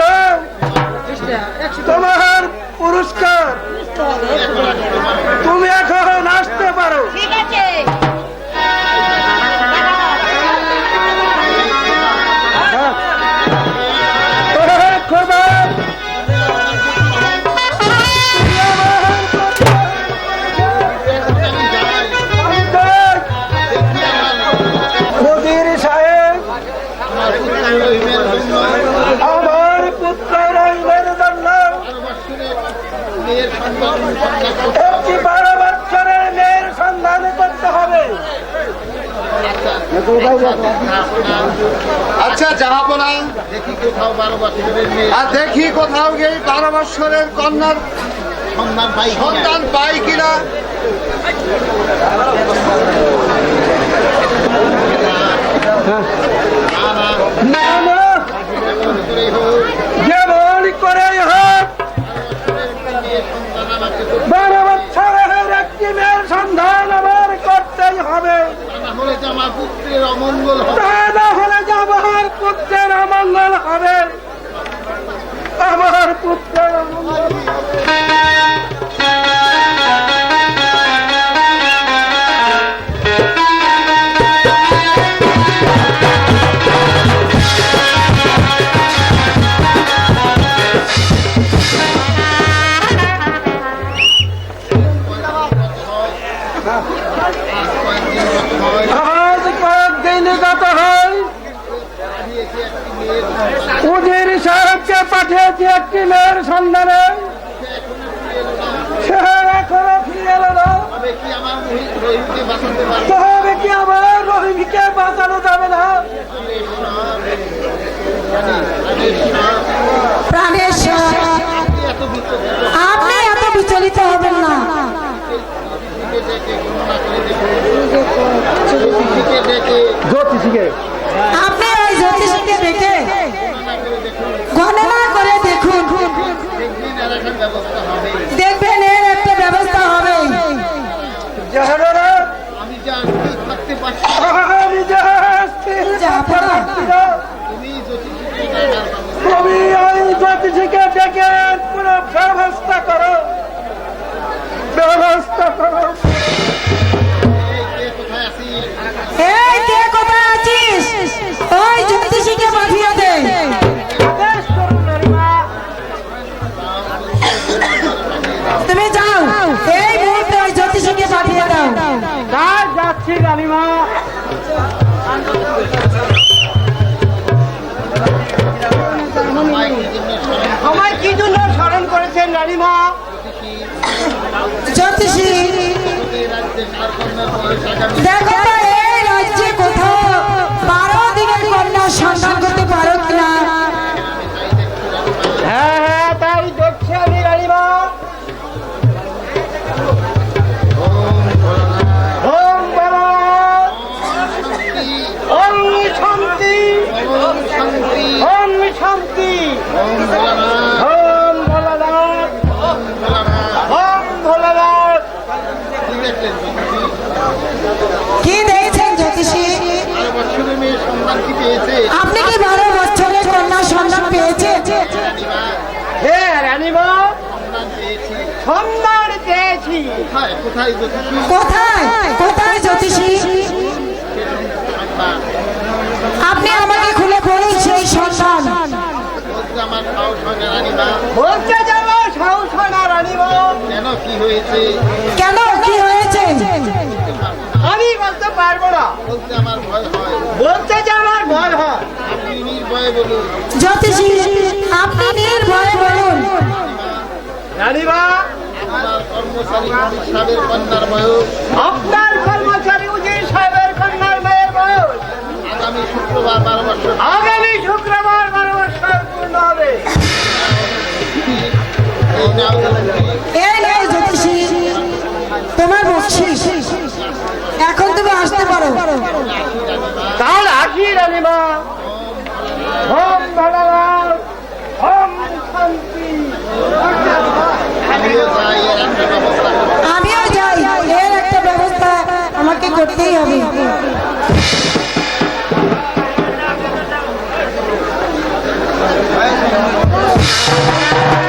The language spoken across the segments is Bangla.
নাও। তোমার পুরস্কার। আচ্ছা যাব না আর দেখি কোথাও গিয়ে বারো বছরের কন্যার সন্তান পাই কিনা। সন্ধান আমার করতেই হবে। হলে যে আমার পুত্রের অমঙ্গল হবে। তা না হলে যে আমার পুত্রের অমঙ্গল হবে। আমার পুত্রের অমঙ্গল আজ পাঠিয়েছি একটি মেয়ের সন্ধানে। সে এখনও ফিরে এলো না। তবে কি আমার রহিমকে বাঁচাতে পারবে তবে কি আমার রহিমকে বাঁচানো যাবে না? প্রাণেশ্বর আপনি এত বিচলিত হবেন না। জ্যোতিষীকে দেখো কি পেয়েছে আপনি কি বারো বছরের কন্যা সন্ধান পেয়েছেন? হ্যাঁ রানীমা সন্ধান পেয়েছি কোথায়? কোথায় জ্যোতিষী? জ্যোতিষী আপনি আমাকে খুলে বলুন সেই সন্তান। বলতে আমার সাহস না রানীমা। বলতে যাব সাহস রানীমা কেন কি হয়েছে কেন? বলছেন আমি বলতে পারব না। বলতে যে আমার ভয় হয়। জ্যোতিষী আপনি নির্ভয় বলুন। রানীবা আপনার কর্মচারী উজির সাহেবের কন্যার মেয়ের বয়স। আগামী শুক্রবার বারো বছর। আগামী শুক্রবার বারো বছর পূর্ণ হবে। হোম ভগবান শান্তি। আমিও যাই এর একটা ব্যবস্থা আমাকে করতেই হবে। শোনো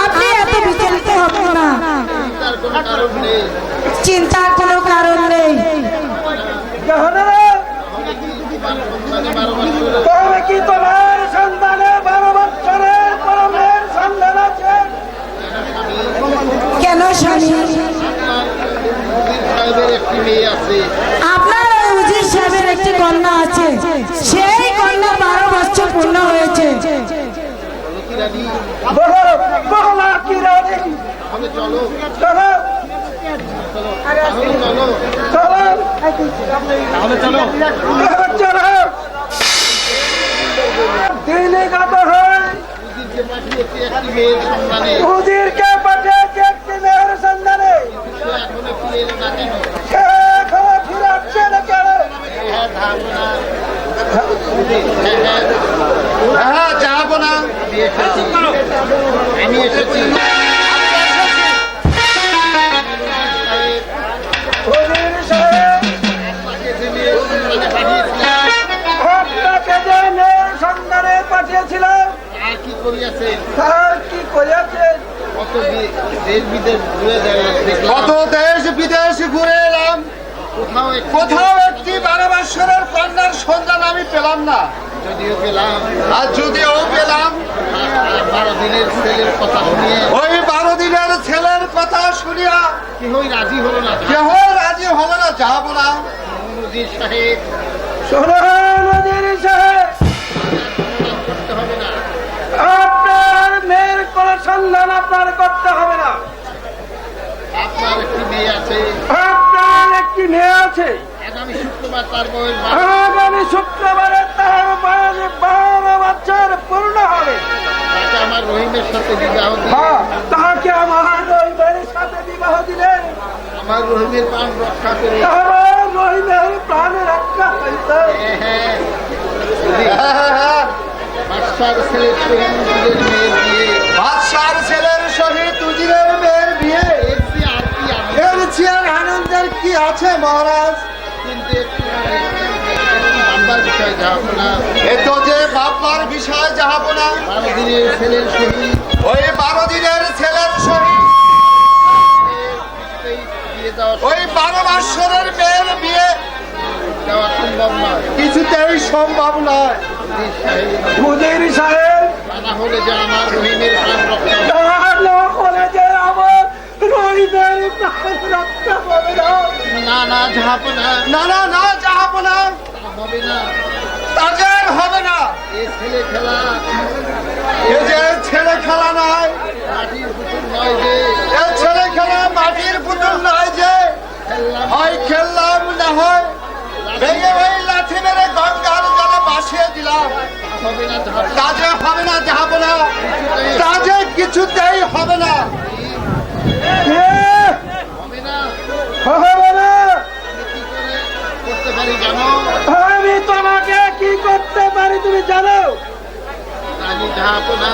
আপনি চিন্তার কোনো কারণ নেই। কি তোমার সন্তানে বারো বছরের সন্তান আছে কেন স্বামী? আপনার উজির সাহেবের একটি কন্যা আছে। সেই কন্যা বারো বছর পূর্ণ হয়েছে। দিনে পাঠিয়েছি একটি মেয়ের সন্ধানে। হ্যাঁ যাব না আমি এসেছি পাঠিয়েছিলাম কি করিয়াছেন কি কত দেশ বিদেশ ঘুরে কত দেশ বিদেশ ঘুরে এলাম কোথাও কোথাও একটি বারো কন্যার সন্ধান আমি পেলাম না। যদিও পেলাম। আর যদিও পেলাম বারো দিনের ছেলের কথা শুনিয়ে। ওই বারো দিনের ছেলের কথা শুনিয়া কেহই রাজি হলো না। কেহ রাজি হবে না যাব না। মুজির সাহেব শোনেন উজির সাহেব। না। আপনার মেয়ের কোন সন্ধান আপনার করতে হবে না। আপনার একটি মেয়ে আছে। আপনার একটি মেয়ে আছে। আগামী শুক্রবার তার বয়স আগামী শুক্রবারে তার বয়স বারো বছর পূর্ণ হবে। তাকে আমার রহিমের সাথে বিবাহ হ্যাঁ, তাকে আমার রহিমের সাথে বিবাহ দিলেন। আমার রহিমের প্রাণ রক্ষা করে। আমার রহিমের প্রাণ রক্ষা হইতে হ্যাঁ। বাদশার ছেলে শহীদের মেয়ের বিয়ে। বাদশার ছেলের সহিত উজিরের মেয়ের বিয়ে। এর চেয়ে আর কি আনন্দ? আনন্দের কি আছে মহারাজ? বিষয় যাব না এ যে বাপমার বিষয় যাব না বারো দিনের ছেলের শহীদ ওই বারো দিনের ছেলের সহিত ওই বারো বৎসরের মেয়ের বিয়ে। দেওয়া সম্ভব নয় কিছুতেই সম্ভব নয়। মুদির সাহেব না হলে যে আমার রহিমের প্রাণ রক্ষা না হলে যে আমার রহিমের প্রাণ রক্ষা হবে না। না না যাব না না না না যাব না হবে না তাদের হবে না। ছেলে খেলা। এ যে ছেলে খেলা নয় এ ছেলে খেলা মাটির পুতুল নয় যে। হয় খেললাম না হয় ভেঙে ওই লাঠি মেরে গঙ্গার জলে ভাসিয়ে দিলাম। হবে না যাব কাজে হবে না যাব না। কাজে কিছুতেই হবে না। পারি তুমি জানো। আমি যাহাবো না।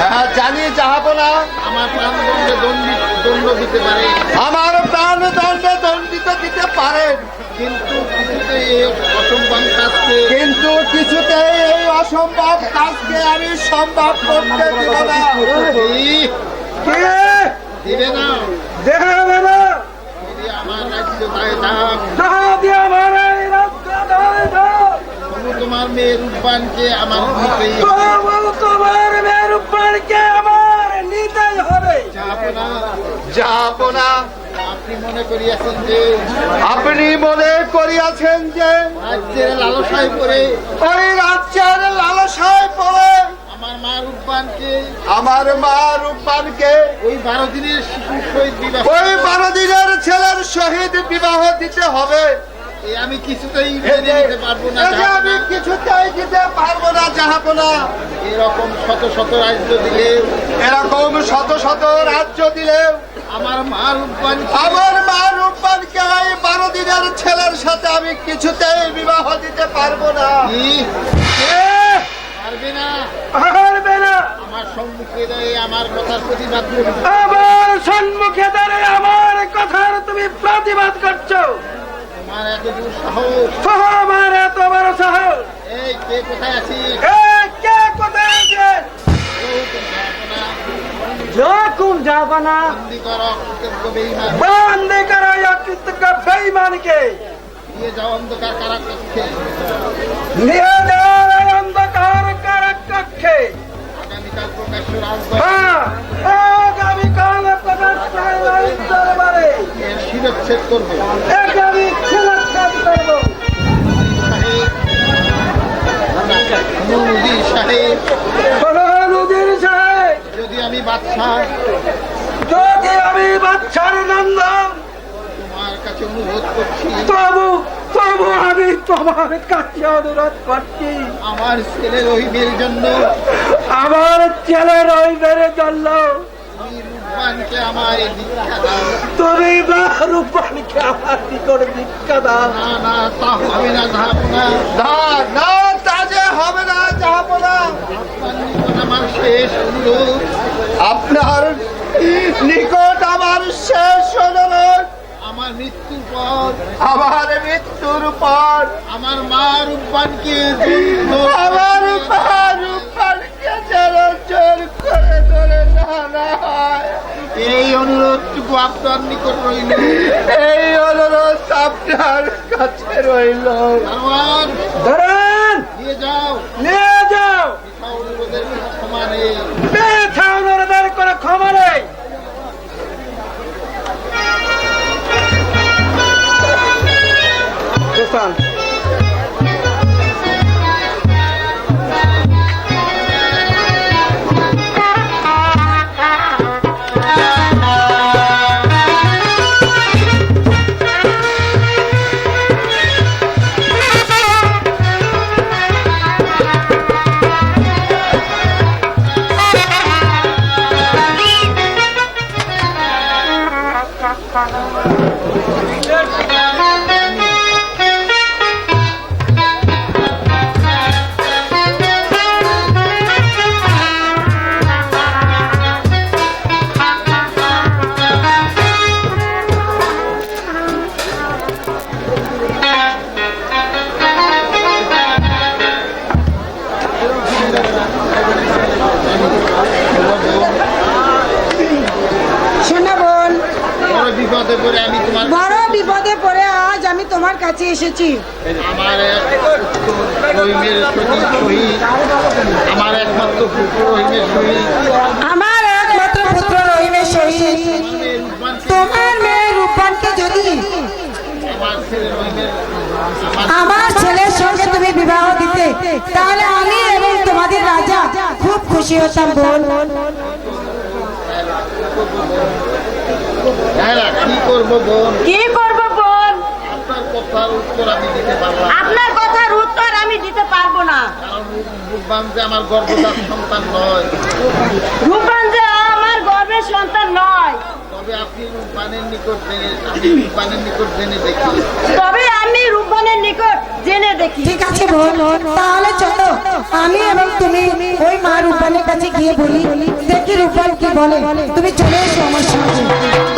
হ্যাঁ জানি না। আমার প্রাণদণ্ডে দণ্ডি দণ্ড দিতে পারে। আমার প্রাণ দণ্ডে দণ্ডিত দিতে পারেন কিন্তু কিছুতে এই অসম্মান কাজকে কিন্তু কিছুতেই এই অসম্ভব কাজকে আমি সম্ভব করতে দিব না। কে? দিবে না। দেখাবে না আমার রাজ্য গায়ে দাম যদি আমার এই রাজ্য দায় দাও, মেয়ের আমার তোমার মেয়ের আমার নিতেই হবে আপনি। মনে করিয়াছেন যে আপনি মনে করিয়াছেন যে রাজ্যের লালসায় করে ওই রাজ্যের লালসায় পড়ে আমার মা রূপবানকে আমার মা রূপবানকে ওই বারো দিনের শিশুর সহিত বিবাহ ওই বারো দিনের ছেলের সহিত বিবাহ দিতে হবে। আমি কিছুতেই নিতে পারব না আমি কিছুতেই দিতে পারব না যাহাবো না এরকম শত শত রাজ্য দিলে। এরকম শত শত রাজ্য দিলেও আমার মা রূপবান আমার মা রূপবানকে ওই বারো দিনের ছেলের সাথে আমি কিছুতেই বিবাহ দিতে পারব না। পারবে না। পারবে না। আমার সম্মুখে দাঁড়িয়ে আমার কথার প্রতিবাদ আমার সম্মুখে দাঁড়িয়ে আমার কথার তুমি প্রতিবাদ তোমার এত দূর সাহস। আমার এত বড় সাহস! এই কে কোথায় আছি এ, কে কোথায় আছে যখন যাব না বন্দি করো কৃতজ্ঞ বেঈমান। বন্দে করো অকৃতজ্ঞ বেঈমানকে। দিয়ে যাও অন্ধকার কারাকক্ষে। নিয়ে যাও অন্ধকার কারাকক্ষে। আগামীকাল প্রকাশ্য রাজদরবারে। হ্যাঁ আগামীকাল প্রকাশ পাইল এর শিরচ্ছেদ করবে। যদি আমি বাচ্চার নন্দন তোমার কাছে অনুরোধ করছি। তবু তবু আমি তোমার কাছে অনুরোধ করছি। আমার ছেলে রহিমের জন্য। আমার ছেলের ওই জন্য তুমি রূপবানকে আমার এই দীক্ষা দাও তুমি বা রূপালীকে আমার কি করে ভিক্ষা দাও না না তা হবে না যাব না না না তা যে হবে না যাব না আপনার নিকট আমার শেষ অনুরোধ আপনার নিকট আমার শেষ অনুরোধ আমার মৃত্যুর পর আমার মৃত্যুর পর। আমার মা রূপানকে আমার মা রূপালীকে যেন আপনার নিকট রইল। এই অনুরোধ আপনার কাছে রইল। ধরেন! নিয়ে যাও। নিয়ে যাও! মিথ্যা অনুরোধের কোনো ক্ষমা নেই। ব্যথা আমার একমাত্র পুত্র রহিমের শহীদ আমার একমাত্র পুত্র রহিমের সহিত। তোমার মেয়ে রূপানকে যদি আমার ছেলের সঙ্গে তুমি বিবাহ দিতে তাহলে আমি এবং তোমাদের রাজা খুব খুশি হতাম বোন। হ্যাঁ কি করব বোন? কি করব বোন? আপনার কথার উত্তর আমি দিতে পারলাম আপনার কথার উত্তর আমি দিতে পারব না কারণ রূপবান যে আমার গর্ভজাত সন্তান নয়। রূপান যে আমার গর্বের সন্তান নয়। তবে আপনি রূপবানের নিকট জেনে আমি রূপবানের নিকট জেনে দেখি। তবে আমি রূপবানের নিকট জেনে দেখি। ঠিক আছে বোন তাহলে চলো। আমি এবং তুমি ওই মা রূপালের কাছে গিয়ে বলি দেখি রূপাল কি বলে। তুমি চলে এসো আমার সঙ্গে।